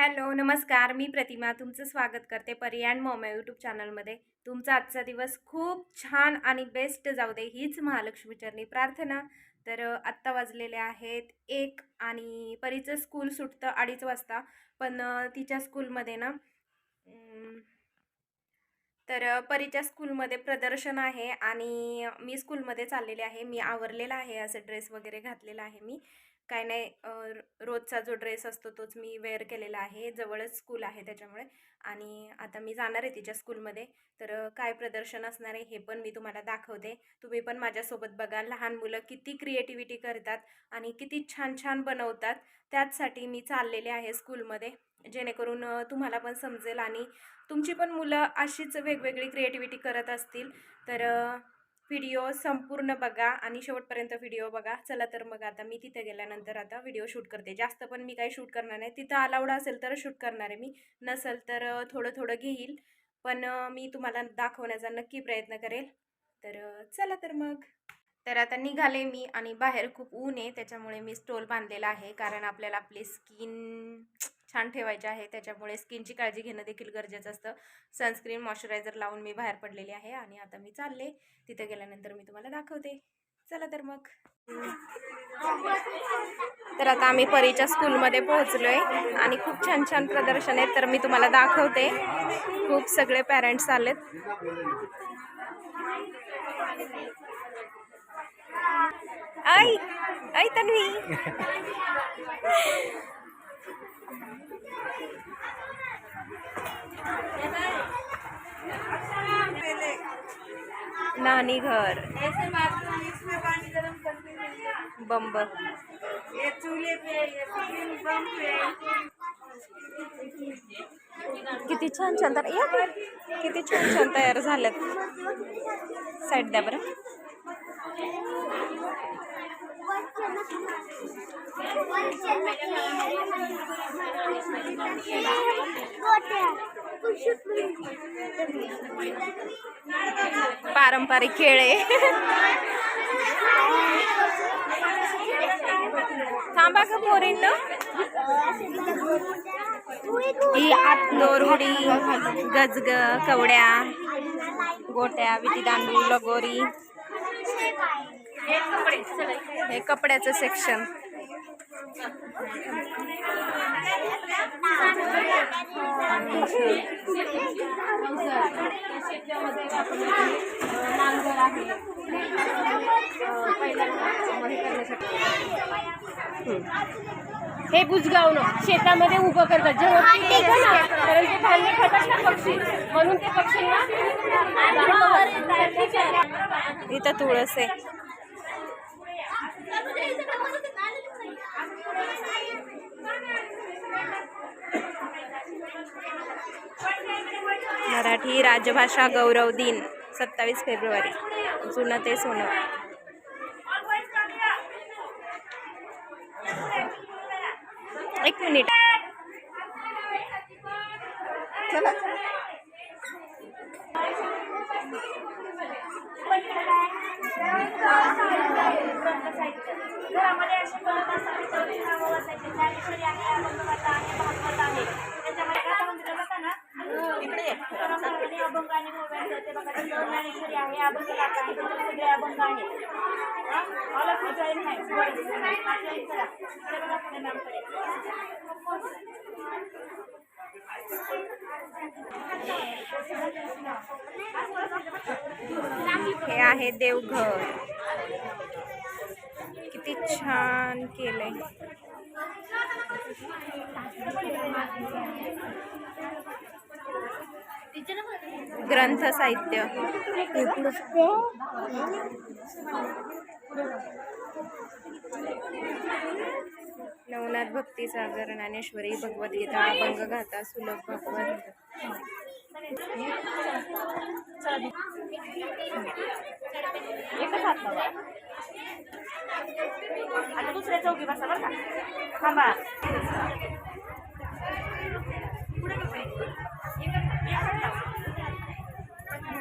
Hello नमस्कार. मी प्रतिमा तुमचं स्वागत करते पर्याण मॉम यूट्यूब चॅनलमध्ये तुमचा आजचा दिवस खूप छान आणि बेस्ट जाऊ दे हीच महालक्ष्मीचरणी प्रार्थना. तर आत्ता वाजलेले आहेत एक आणि परीचं स्कूल सुटतं अडीच वाजता पण तिच्या स्कूलमध्ये ना तर परीच्या स्कूलमध्ये प्रदर्शन आहे आणि मी स्कूलमध्ये चाललेले आहे. मी आवरलेला आहे असं ड्रेस वगैरे घातलेला आहे मी. काय नाही रोजचा जो ड्रेस असतो तोच मी वेअर केलेला आहे. जवळच स्कूल आहे त्याच्यामुळे आणि आता मी जाणार आहे तिच्या स्कूलमध्ये. तर काय प्रदर्शन असणार आहे हे पण मी तुम्हाला दाखवते. तुम्ही पण माझ्यासोबत बघा लहान मुलं किती क्रिएटिव्हिटी करतात आणि किती छान छान बनवतात. त्याचसाठी मी चाललेले आहे स्कूलमध्ये. जेणेकरून तुम्हाला पण समजेल आणि तुमची पण मुलं अशीच वेगवेगळी क्रिएटिव्हिटी करत असतील. तर व्हिडिओ संपूर्ण बघा आणि शेवटपर्यंत व्हिडिओ बघा. चला तर मग आता मी तिथे गेल्यानंतर आता व्हिडिओ शूट करते. जास्त पण मी काही शूट करणार नाही. तिथं अलाउड असेल तर शूट करणार आहे मी. नसेल तर थोडं थोडं घेईल. पण मी तुम्हाला दाखवण्याचा नक्की प्रयत्न करेल. तर चला तर मग. तर आता निघाले मी आणि बाहेर खूप ऊन आहे. त्याच्यामुळे मी स्टोल बांधलेला आहे. कारण आपल्याला आपली स्किन छान ठेवायचे आहे. त्याच्यामुळे स्किनची काळजी घेणं देखील गरजेचं असतं. सनस्क्रीन मॉइश्चरायझर लावून मी बाहेर पडलेली आहे आणि आता मी चालले. तिथे गेल्यानंतर मी तुम्हाला दाखवते. चला तर मग. तर आता आम्ही परीच्या स्कूलमध्ये पोहोचलोय आणि खूप छान छान प्रदर्शन आहेत तर मी तुम्हाला दाखवते. खूप सगळे पॅरेंट्स आलेत. आई! आई तन्वी! नानी घर. ऐसे इसमें पानी गरम ये चूल्हे पे ये फिलिंग बम पे। किती छान छान तर या. किती छान छान तयार झाल्यात. साईड द्या बरं. पारंपरिक खेळ आहे. थांबा का पोरींड ही आत गजग कवड्या गोट्या विटी दांडू लगोरी. हे कपड्याचं सेक्शन हे बुजगावणं शेतामध्ये उभं करतात. जेव्हा ना कारण ते धान्य खातात ना पक्षी म्हणून ते पक्षींना इथं तुळस आहे. मराठी राजभाषा गौरव दिन सत्तावीस फेब्रुवारी. जुनं ते सोनं. एक मिनिट. चला. घरामध्ये असे बनत असतात चौथी नावं वाचायचे ज्ञानेश्वरी आहे अभंगवाता आहे भागवत आहे त्याच्यामध्ये गाथा मंदिरात जाता ना परंपरेने अभंग आणि गोव्याचं ते बघा तिथं ज्ञानेश्वरी आहे अभंगवाता आहे सगळे अभंग आहेत ऑल ऑफ जॉईन आहे जॉईन करा. हे आहे देवघर. किती छान केलंय. ग्रंथ साहित्य. नवनाथ भक्ती सागर ज्ञानेश्वरी भगवद्गीता अभंग गाथा सुलभ भगवत. दुसऱ्या चौकी बसा बरं का. थांबा.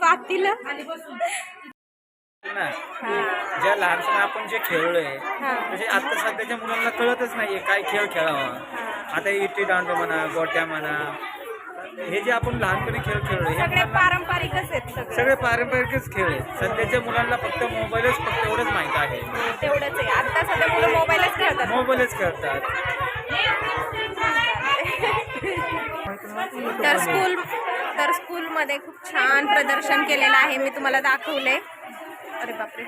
पातील. ज्या लहानपणी आपण जे खेळलोय म्हणजे आता सध्याच्या मुलांना कळतच नाहीये काय खेळ खेळावा. आता इटी दांडो म्हणा गोट्या म्हणा हे जे आपण लहानपणी खेळ खेळलोय हे सगळे पारंपरिकच आहेत सगळे. सगळे पारंपरिकच खेळ आहे सध्याच्या मुलांना फक्त मोबाईलच फक्त एवढंच माहीत आहे. तेवढंच आहे. आता सध्या मुलं मोबाईलच खेळतात. मोबाईलच खेळतात. तर स्कूल तर स्कूलमध्ये खूप छान प्रदर्शन केलेलं आहे. मी तुम्हाला दाखवले अरे बापरे.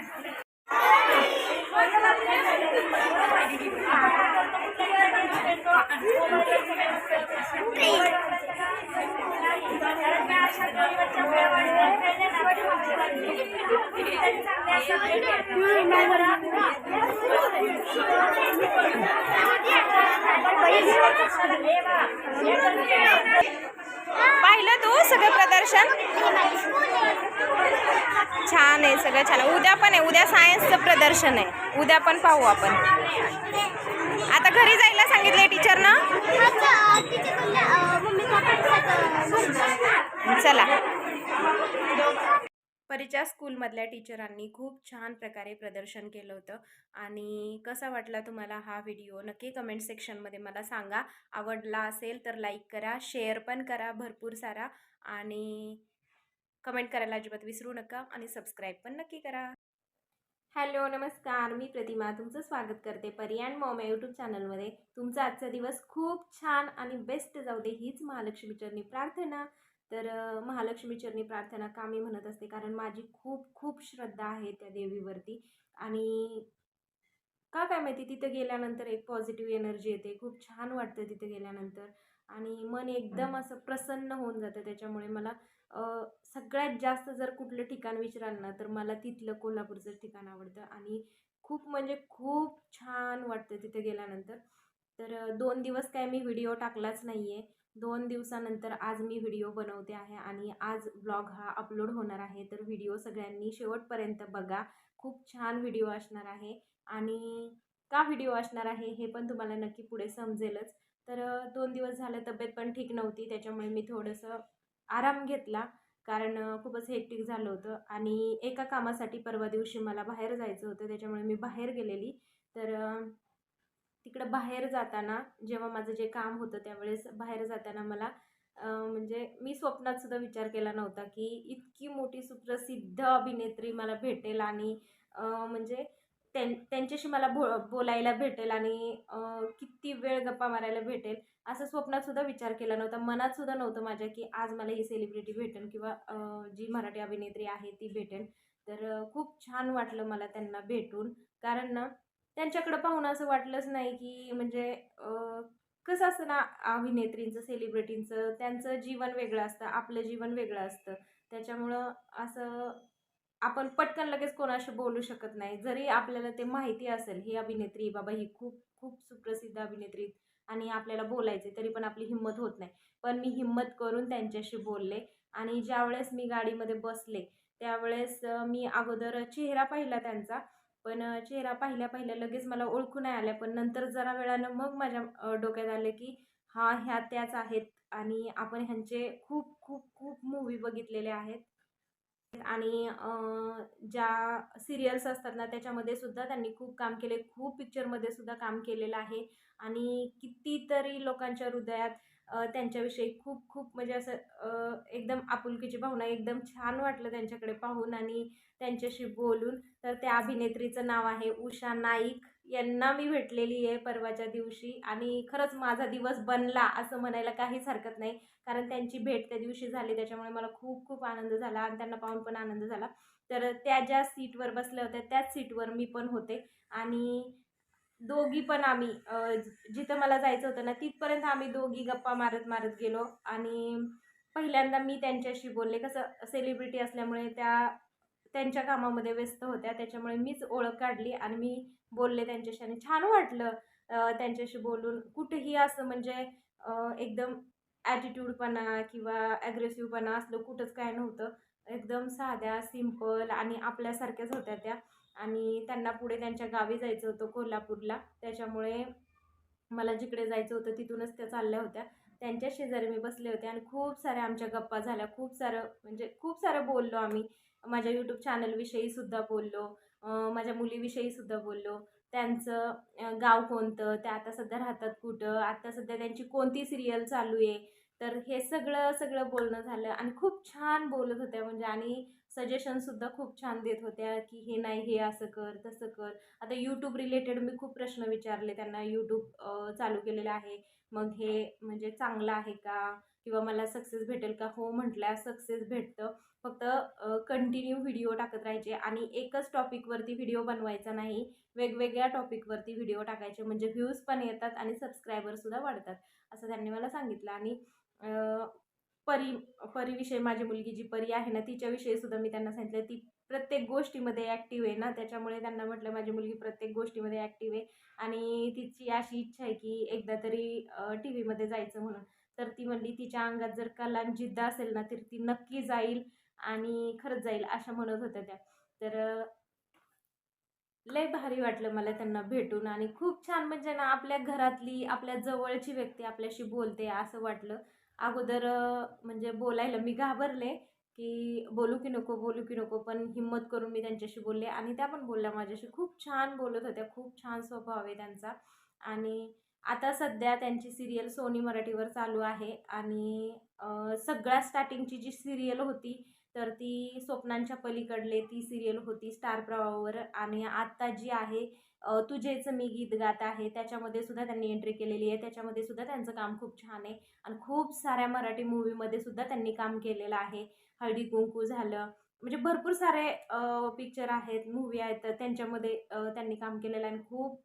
पाहिलं तू सगळं प्रदर्शन? छान आहे सगळं छान आहे. उद्या पण आहे उद्या सायन्सचं प्रदर्शन आहे. उद्या पण पाहू आपण. आता घरी जायला सांगितले टीचरनं? चला. परीच्या स्कूलमधल्या टीचरांनी खूप छान प्रकारे प्रदर्शन केलं होतं. आणि कसा वाटला तुम्हाला हा व्हिडिओ? नक्की कमेंट सेक्शनमध्ये मला सांगा. आवडला असेल तर लाईक करा शेअर पण करा भरपूर सारा. आणि कमेंट करायला अजिबात विसरू नका. आणि सबस्क्राईब पण नक्की करा. हॅलो नमस्कार. मी प्रतिमा तुमचं स्वागत करते परियाण मॉम या यूट्यूब चॅनलमध्ये तुमचा आजचा दिवस खूप छान आणि बेस्ट जाऊ दे हीच महालक्ष्मीचरणी प्रार्थना. तर अ, महालक्ष्मीचरणी प्रार्थना का मी म्हणत असते? कारण माझी खूप खूप श्रद्धा आहे त्या देवीवरती. आणि का काय माहिती तिथं गेल्यानंतर एक पॉझिटिव्ह एनर्जी येते. खूप छान वाटतं तिथं गेल्यानंतर. आणि मन एकदम असं प्रसन्न होऊन जातं. त्याच्यामुळे मला सगळ्यात जास्त जर कुठलं ठिकाण विचाराल ना तर मला तिथलं कोल्हापूरचं ठिकाण आवडतं आणि खूप म्हणजे खूप छान वाटतं तिथे गेल्यानंतर. तर दोन दिवस काय मी व्हिडिओ टाकलाच नाही आहे दोन दिवसानंतर आज मी व्हिडिओ बनवते आहे आणि आज ब्लॉग हा अपलोड होणार आहे. तर व्हिडिओ सगळ्यांनी शेवटपर्यंत बघा. खूप छान व्हिडिओ असणार आहे आणि का व्हिडिओ असणार आहे हे पण तुम्हाला नक्की पुढे समजेलच. तर दोन दिवस झालं तब्येत पण ठीक नव्हती त्याच्यामुळे मी थोडंसं आराम घेतला. कारण खूपच हेक्टिक झालं होतं. आणि एका कामासाठी परवा दिवशी मला बाहेर जायचं होतं. त्याच्यामुळे मी बाहेर गेलेली. तर तिकडं बाहेर जाताना जेव्हा माझं जे काम होतं त्यावेळेस बाहेर जाताना मला म्हणजे मी स्वप्नात सुद्धा विचार केला नव्हता की इतकी मोठी सुप्रसिद्ध अभिनेत्री मला भेटेल आणि म्हणजे त्यां त्यांच्याशी मला बो बोलायला भेटेल आणि किती वेळ गप्पा मारायला भेटेल असं स्वप्नातसुद्धा विचार केला नव्हता. मनातसुद्धा नव्हतं माझ्या की आज मला ही सेलिब्रिटी भेटेल किंवा जी मराठी अभिनेत्री आहे ती भेटेल. तर खूप छान वाटलं मला त्यांना भेटून. कारण ना त्यांच्याकडं पाहून असं वाटलंच नाही की म्हणजे कसं असतं ना अभिनेत्रींचं सेलिब्रिटींचं त्यांचं जीवन वेगळं असतं आपलं जीवन वेगळं असतं. त्याच्यामुळं असं आपण पटकन लगेच कोणाशी बोलू शकत नाही. जरी आपल्याला ते माहिती असेल ही अभिनेत्री बाबा ही खूप खूप सुप्रसिद्ध अभिनेत्री आणि आपल्याला बोलायचे तरी पण आपली हिंमत होत नाही. पण मी हिंमत करून त्यांच्याशी बोलले आणि ज्यावेळेस मी गाडीमध्ये बसले त्यावेळेस मी अगोदर चेहरा पाहिला त्यांचा. पण चेहरा पाहिल्या पाहिल्या लगेच मला ओळखू नाही आल्या. पण नंतर जरा वेळानं मग माझ्या डोक्यात आले की हा ह्या त्याच आहेत आणि आपण ह्यांचे खूप खूप खूप मूवी बघितलेले आहेत. आणि ज्या सिरियल्स असतात ना त्याच्यामध्ये सुद्धा त्यांनी खूप काम केले. खूप पिक्चरमध्ये सुद्धा काम केलेलं आहे. आणि कितीतरी लोकांच्या हृदयात त्यांच्याविषयी खूप खूप म्हणजे असं एकदम आपुलकीची भावना एकदम छान वाटलं त्यांच्याकडे पाहून आणि त्यांच्याशी बोलून. तर त्या अभिनेत्रीचं नाव आहे उषा नाईक. यांना मी भेटलेली आहे परवाच्या दिवशी आणि खरंच माझा दिवस बनला असं म्हणायला काहीच हरकत नाही. कारण त्यांची भेट त्या दिवशी झाली त्याच्यामुळे मला खूप खूप आनंद झाला आणि त्यांना पाहून पण आनंद झाला. तर त्या ज्या सीटवर बसल्या होत्या त्याच सीटवर मी पण होते आणि दोघी पण आम्ही जिथं मला जायचं होतं ना तिथपर्यंत आम्ही दोघी गप्पा मारत मारत गेलो आणि पहिल्यांदा मी त्यांच्याशी बोलले. कसं सेलिब्रिटी असल्यामुळे त्या त्यांच्या कामामध्ये व्यस्त होत्या. त्याच्यामुळे मीच ओळख काढली आणि मी बोलले त्यांच्याशी आणि छान वाटलं त्यांच्याशी बोलून. कुठेही असं म्हणजे एकदम ॲटिट्यूडपणा किंवा ॲग्रेसिव्हपणा असलं कुठंच काय नव्हतं. एकदम साध्या सिंपल आणि आपल्यासारख्याच होत्या त्या. आणि त्यांना पुढे त्यांच्या गावी जायचं होतं कोल्हापूरला. त्याच्यामुळे मला जिकडे जायचं होतं तिथूनच त्या चालल्या होत्या. त्यांच्या शेजारी मी बसले होते आणि खूप साऱ्या आमच्या गप्पा झाल्या. खूप सारं म्हणजे खूप सारं बोललो आम्ही. माझ्या यूट्यूब चॅनलविषयी सुद्धा बोललो. माझ्या मुलीविषयी सुद्धा बोललो. त्यांचं गाव कोणतं? त्या आता सध्या राहतात कुठं? आता सध्या त्यांची कोणती सिरियल चालू आहे? तर हे सगळं सगळं बोलणं झालं आणि खूप छान बोलत होत्या म्हणजे आणि सजेशनसुद्धा खूप छान देत होत्या की हे नाही हे असं कर तसं कर. आता यूट्यूब रिलेटेड मी खूप प्रश्न विचारले. त्यांना यूट्यूब चालू केलेलं आहे. मग हे म्हणजे चांगलं आहे का? किंवा मला सक्सेस भेटेल का? हो म्हटल्या सक्सेस भेटतं. फक्त कंटिन्यू व्हिडिओ टाकत राहायचे आणि एकच टॉपिकवरती व्हिडिओ बनवायचा नाही. वेगवेगळ्या टॉपिकवरती व्हिडिओ टाकायचे. म्हणजे व्ह्यूज पण येतात आणि सबस्क्रायबरसुद्धा वाढतात. असं त्यांनी मला सांगितलं. आणि परी परीविषयी माझी मुलगी जी परी आहे ना तिच्याविषयी सुद्धा मी त्यांना सांगितलं. ती प्रत्येक गोष्टीमध्ये ॲक्टिव्ह आहे ना. त्याच्यामुळे त्यांना म्हटलं माझी मुलगी प्रत्येक गोष्टीमध्ये ॲक्टिव्ह आहे. आणि तिची अशी इच्छा आहे की एकदा तरी टी व्हीमध्ये जायचं म्हणून. तर ती म्हणली तिच्या अंगात जर कलाम जिद्द असेल ना तर ती नक्की जाईल आणि खरंच जाईल अशा म्हणत होत्या त्या. तर लय भारी वाटलं मला त्यांना भेटून आणि खूप छान म्हणजे ना आपल्या घरातली आपल्या जवळची व्यक्ती आपल्याशी बोलते असं वाटलं. अगोदर म्हणजे बोलायला मी घाबरले की बोलू की नको बोलू की नको पण हिंमत करून मी त्यांच्याशी बोलले आणि त्या पण बोलल्या माझ्याशी. खूप छान बोलत होत्या खूप छान स्वभाव आहे त्यांचा. आणि आता सध्या त्यांची सिरियल सोनी मराठीवर चालू आहे आणि सगळ्या सगळ्यात स्टार्टिंगची जी सिरियल होती तर ती स्वप्नांच्या पलीकडले ती सिरियल होती स्टार प्रवाहावर आणि आत्ता जी आहे तुझेचं तुझेच मी गीत गात आहे त्याच्यामध्ये सुद्धा त्यांनी एंट्री केलेली आहे त्याच्यामध्ये सुद्धा त्यांचं काम खूप छान आहे आणि खूप साऱ्या मराठी मूवीमध्ये सुद्धा त्यांनी काम केलेलं आहे. हळदी कुंकू झालं म्हणजे भरपूर सारे पिक्चर आहेत मूवी आहेत तर त्यांच्यामध्ये त्यांनी काम केलेलं आहे आणि खूप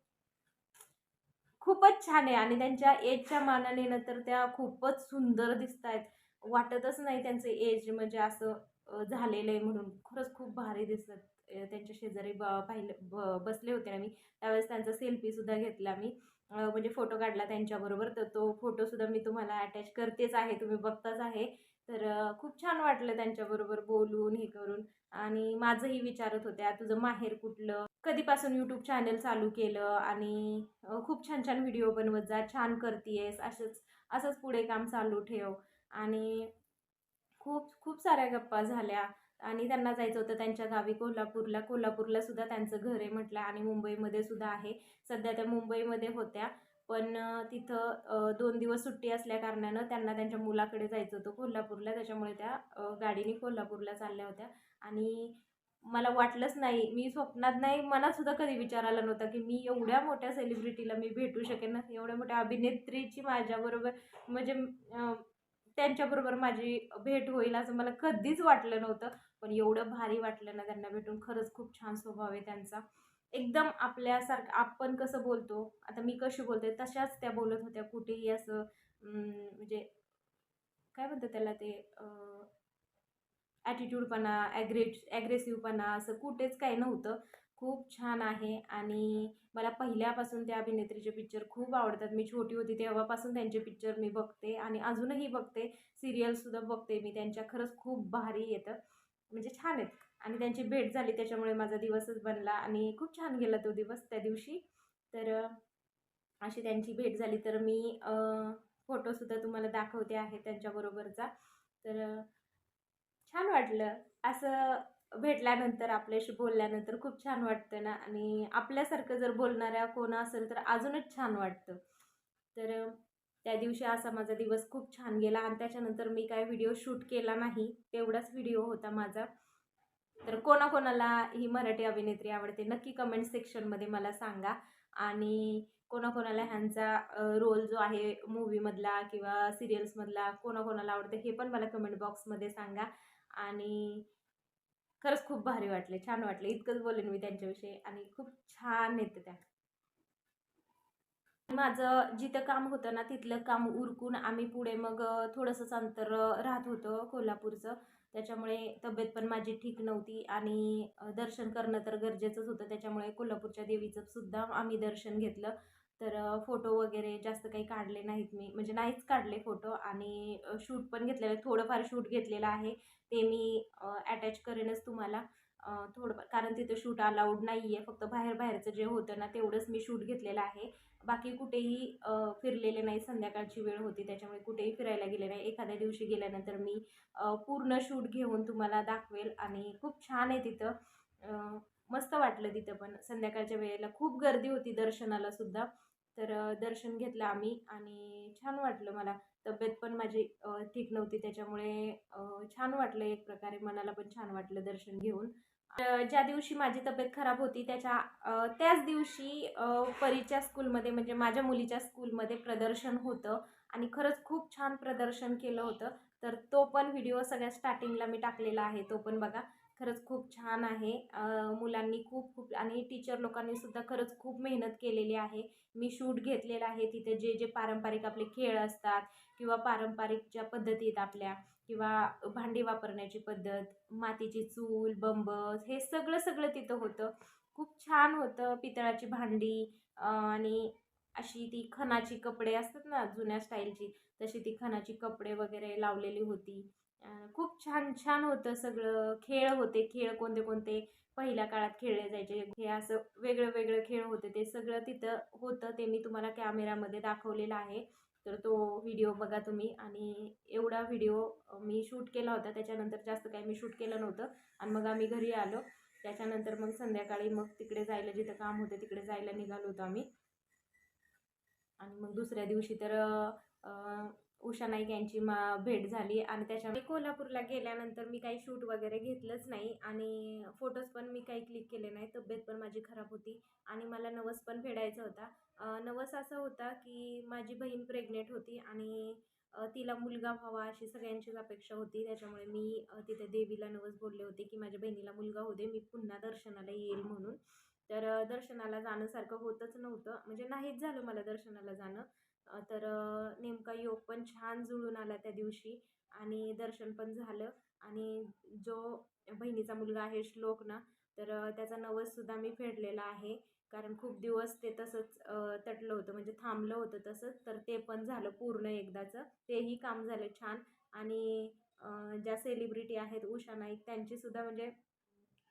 खूपच छान आहे आणि त्यांच्या एजच्या मानाने ना तर त्या खूपच सुंदर दिसत आहेत वाटतच नाही त्यांचं एज म्हणजे असं झालेलं आहे म्हणून. खरंच खूप भारी दिसत त्यांच्या शेजारी ब पाहिलं ब बसले होते ना मी. त्यावेळेस त्यांचा सेल्फीसुद्धा घेतला मी. म्हणजे फोटो काढला त्यांच्याबरोबर. तर तो फोटोसुद्धा मी तुम्हाला अटॅच करतेच आहे. तुम्ही बघताच आहे. तर खूप छान वाटलं त्यांच्याबरोबर बोलून हे करून. आणि माझंही विचारत होत्या तुझं माहेर कुठलं? कधीपासून यूट्यूब चॅनल चालू केलं आणि खूप छान छान व्हिडिओ बनवत जा छान करतीयेस असंच असंच पुढे काम चालू ठेव. आणि खूप खूप साऱ्या गप्पा झाल्या. आणि त्यांना जायचं होतं त्यांच्या गावी कोल्हापूरला. कोल्हापूरला सुद्धा त्यांचं घर आहे म्हटलं. आणि मुंबईमध्ये सुद्धा आहे. सध्या त्या मुंबईमध्ये होत्या. पण तिथं दोन दिवस सुट्टी असल्याकारणानं त्यांना त्यांच्या मुलाकडे जायचं होतं कोल्हापूरला. त्याच्यामुळे त्या गाडीने कोल्हापूरला चालल्या होत्या. आणि मला वाटलंच नाही मी स्वप्नात नाही मलासुद्धा कधी विचार आला नव्हता की मी एवढ्या मोठ्या सेलिब्रिटीला मी भेटू शकेन एवढ्या मोठ्या अभिनेत्रीची माझ्याबरोबर म्हणजे त्यांच्याबरोबर माझी भेट होईल असं मला कधीच वाटलं नव्हतं. पण एवढं भारी वाटलं ना त्यांना भेटून. खरंच खूप छान स्वभाव आहे त्यांचा. एकदम आपल्यासारखं आपण कसं बोलतो आता मी कशी बोलते तशाच त्या बोलत होत्या कुठेही असं म्हणजे काय म्हणतात त्याला ते ॲटिट्यूडपणा ॲग्रे ॲग्रेसिव्हपणा असं कुठेच काही नव्हतं. खूप छान आहे आणि मला पहिल्यापासून त्या अभिनेत्रीचे पिक्चर खूप आवडतात. मी छोटी होती तेव्हापासून त्यांचे पिक्चर मी बघते आणि अजूनही बघते. सिरियलसुद्धा बघते मी. त्यांच्या खरंच खूप भारी येतं. म्हणजे छान आहेत. आणि त्यांची भेट झाली त्याच्यामुळे माझा दिवसच बनला आणि खूप छान गेला तो दिवस त्या दिवशी. तर अशी त्यांची भेट झाली. तर मी फोटोसुद्धा तुम्हाला दाखवते आहे त्यांच्याबरोबरचा. तर छान वाटलं. असं भेटल्यानंतर आपल्याशी बोलल्यानंतर खूप छान वाटतं ना? आणि आपल्यासारखं जर बोलणाऱ्या कोण असेल तर अजूनच छान वाटतं. तर त्या दिवशी असा माझा दिवस खूप छान गेला. आणि त्याच्यानंतर मी काय व्हिडिओ शूट केला नाही. तेवढाच व्हिडिओ होता माझा. तर कोणाकोणाला ही मराठी अभिनेत्री आवडते नक्की कमेंट सेक्शनमध्ये मला सांगा. आणि कोणाकोणाला ह्यांचा रोल जो आहे मूवीमधला किंवा सिरियल्समधला कोणाकोणाला आवडते हे पण मला कमेंट बॉक्समध्ये सांगा. आणि खरंच खूप भारी वाटले छान वाटले. इतकंच बोलेन मी त्यांच्याविषयी आणि खूप छान येतं त्या. माझं जिथं काम होतं ना तिथलं काम उरकून आम्ही पुढे मग थोडंसंच अंतर राहत होतं कोल्हापूरचं. त्याच्यामुळे तब्येत पण माझी ठीक नव्हती आणि दर्शन करणं तर गरजेचंच होतं. त्याच्यामुळे कोल्हापूरच्या देवीचं सुद्धा आम्ही दर्शन घेतलं. तर फोटो वगैरे जास्त काही काढले नाहीत मी. म्हणजे नाहीच काढले फोटो आणि शूट पण घेतलेलं थोडंफार शूट घेतलेलं आहे. ते मी अटॅच करेनच तुम्हाला. थोडंफार थोडं कारण तिथं शूट अलाउड नाही आहे फक्त बाहेर बाहेरचं जे होतं ना तेवढंच मी शूट घेतलेलं आहे. बाकी कुठेही फिरलेले नाही संध्याकाळची वेळ होती त्याच्यामुळे कुठेही फिरायला गेले नाही. एखाद्या दिवशी गेल्यानंतर मी पूर्ण शूट घेऊन तुम्हाला दाखवेल आणि खूप छान आहे तिथं. मस्त वाटलं तिथं पण. संध्याकाळच्या वेळेला खूप गर्दी होती दर्शनाला सुद्धा. तर दर्शन घेतलं आम्ही आणि छान वाटलं मला. तब्येत पण माझी ठीक नव्हती त्याच्यामुळे छान वाटलं एक प्रकारे. मनाला पण छान वाटलं दर्शन घेऊन. ज्या दिवशी माझी तब्येत खराब होती त्याच्या त्याच दिवशी परीच्या स्कूलमध्ये म्हणजे माझ्या मुलीच्या स्कूलमध्ये प्रदर्शन होतं आणि खरंच खूप छान प्रदर्शन केलं होतं. तर तो पण व्हिडिओ सगळ्या स्टार्टिंगला मी टाकलेला आहे तो पण बघा. खरंच खूप छान आहे. मुलांनी खूप खूप आणि टीचर लोकांनी सुद्धा खरंच खूप मेहनत केलेली आहे. मी शूट घेतलेला आहे तिथे जे जे पारंपरिक आपले खेळ असतात किंवा पारंपरिक ज्या पद्धतीत आपल्या किंवा भांडी वापरण्याची पद्धत मातीची चूल बंबस हे सगळं सगळं तिथं होतं. खूप छान होतं पितळाची भांडी आणि अशी ती खणाची कपडे असतात ना जुन्या स्टाईलची तशी ती खणाची कपडे वगैरे लावलेली होती. खूप छान छान होतं सगळं. खेळ होते खेळ कोणते कोणते पहिल्या काळात खेळले जायचे. हे असं वेगळं वेगळं खेळ होते ते सगळं तिथं होतं ते मी तुम्हाला कॅमेरामध्ये दाखवलेलं आहे. तर तो व्हिडिओ बघा तुम्ही. आणि एवढा व्हिडिओ मी शूट केला होता. त्याच्यानंतर जास्त काही मी शूट केलं नव्हतं. आणि मग आम्ही घरी आलो. त्याच्यानंतर मग संध्याकाळी मग तिकडे जायला जिथं काम होतं तिकडे जायला निघालो होतो आम्ही. आणि मग दुसऱ्या दिवशी तर उषा नाईक यांची मा भेट झाली आणि त्याच्यामुळे कोल्हापूरला गेल्यानंतर मी काही शूट वगैरे घेतलंच नाही आणि फोटोज पण मी काही क्लिक केले नाही. तब्येत पण माझी खराब होती आणि मला नवस पण फेडायचा होता. नवस असा होता की माझी बहीण प्रेग्नेंट होती आणि तिला मुलगा व्हावा अशी सगळ्यांचीच अपेक्षा होती. त्याच्यामुळे मी तिथे देवीला नवस बोलले होते की माझ्या बहिणीला मुलगा होते मी पुन्हा दर्शनाला येईल म्हणून. तर दर्शनाला जाण्यासारखं होतच नव्हतं. म्हणजे नाहीच झालं मला दर्शनाला जाणं. तर नेमका योग पण छान जुळून आला त्या दिवशी आणि दर्शन पण झालं आणि जो बहिणीचा मुलगा आहे श्लोक ना तर त्याचा नवससुद्धा मी फेडलेला आहे. कारण खूप दिवस ते तसंच तटलं होतं म्हणजे थांबलं होतं तसंच तर ते पण झालं पूर्ण एकदाचं. तेही काम झालं छान आणि ज्या सेलिब्रिटी आहेत उषा नाईक त्यांचीसुद्धा म्हणजे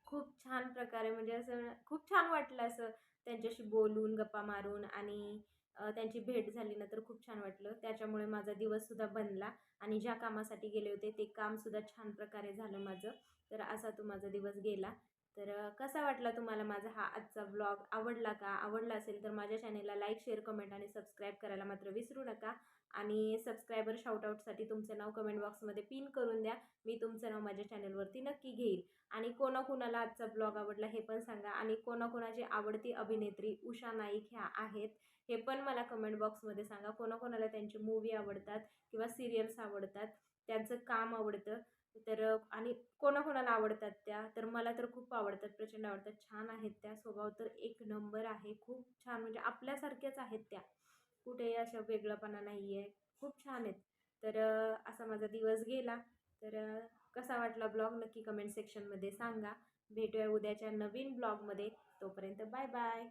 खूप छान प्रकारे म्हणजे असं खूप छान वाटलं असं त्यांच्याशी बोलून गप्पा मारून आणि त्यांची भेट झाली ना तर खूप छान वाटलं. त्याच्यामुळे माझा दिवससुद्धा बनला आणि ज्या कामासाठी गेले होते ते कामसुद्धा छान प्रकारे झालं माझं. तर असा तो माझा दिवस गेला. तर कसा वाटला तुम्हाला माझा हा आजचा व्लॉग आवडला का? आवडला असेल तर माझ्या चॅनेलला लाईक शेअर कमेंट आणि सबस्क्राईब करायला मात्र विसरू नका. आणि सबस्क्रायबर शाउटआउटसाठी तुमचं नाव कमेंट बॉक्समध्ये पिन करून द्या. मी तुमचं नाव माझ्या चॅनलवरती नक्की घेईल. आणि कोणाकोणाला आजचा ब्लॉग आवडला हे पण सांगा. आणि कोणाकोणाची आवडती अभिनेत्री उषा नाईक ह्या आहेत हे पण मला कमेंट बॉक्समध्ये सांगा. कोणाकोणाला त्यांची मूवी आवडतात किंवा सिरियल्स आवडतात त्यांचं काम आवडतं तर आणि कोणाकोणाला आवडतात त्या तर मला तर खूप आवडतात प्रचंड आवडतात. छान आहेत त्या. स्वभाव तर एक नंबर आहे. खूप छान म्हणजे आपल्यासारख्याच आहेत त्या. कुठेही अशा वेगळंपणा नाही आहे खूप छान आहेत. तर असा माझा दिवस गेला. तर कसा वाटला ब्लॉग नक्की कमेंट सेक्शनमध्ये सांगा. भेटूया उद्याच्या नवीन ब्लॉगमध्ये. तोपर्यंत बाय बाय.